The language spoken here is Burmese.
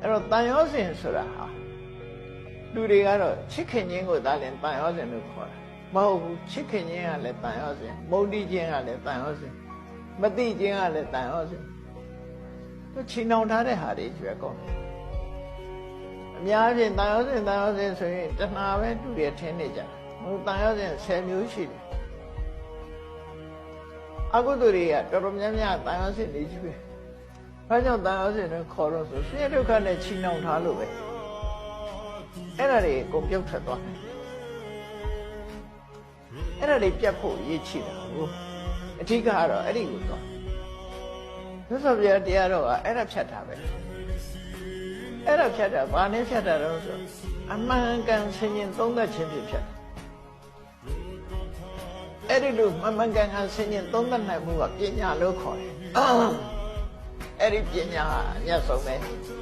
အဲ့တော့တန်ရောစဉ်ဆိုတာဟာလူတွေကတော့ချစ်ခင်ခြင်းကိုသာလင်တန်ရောစဉ်လို့ခေါ်တာမဟုတ်ဘူးချစ်ခင်ခြင်းကလည်းတန်ရောစဉ်မုန်းတိခြင်းကလည်းတန်ရောစဉ်မတိခြင်းကလည်းတန်ရောစဉ်သူချီနှောင်ထားတဲ့ဟာတွေကျွဲကောင်းတယ်အများဖြင့်တန်ရောစဉ်တန်ရောစဉ်ဆိုရင်တဏှာပဲတူရထင်းနေကြတယ်ဟိုတန်ရောစဉ်10မျိုးရှိတယ်အကုသိုလ်တွေကတော်တော်များများတန်ရောစဉ်တွေကြီးပဲ ဘာကြောင့်တန်ရောစဉ်တွေခေါ်တော့ဆိုဆင်းရဲဒုက္ခနဲ့ချီနှောင်ထားလို့ပဲအဲ့ဒါတွေကုန်ပြုတ်ထွက်သွားတယ်အဲ့ဒါတွေပြတ်ဖို့ရည်ချီတာဟုတ်အဓိကကတော့အဲ့ဒီကိုသွားသစ္စာပြတရားတော့ကအဲ့ဒါဖြတ်တာပဲအဲ့ဒါဖြတ်တာဘာနဲ့ဖြတ်တာတော့ဆိုအမှန်ကန်ဆင်ញင်သုံးသက်ခြင်းဖြင့်ဖြတ်တာအဲ့ဒီလိုမမှန်ကန်ကန်ဆင်ញင်သုံးသက်နိုင်မှုကပညာလို့ခေါ်တယ် အဲ့ဒီပညာဟာအမြတ်ဆုံးပဲ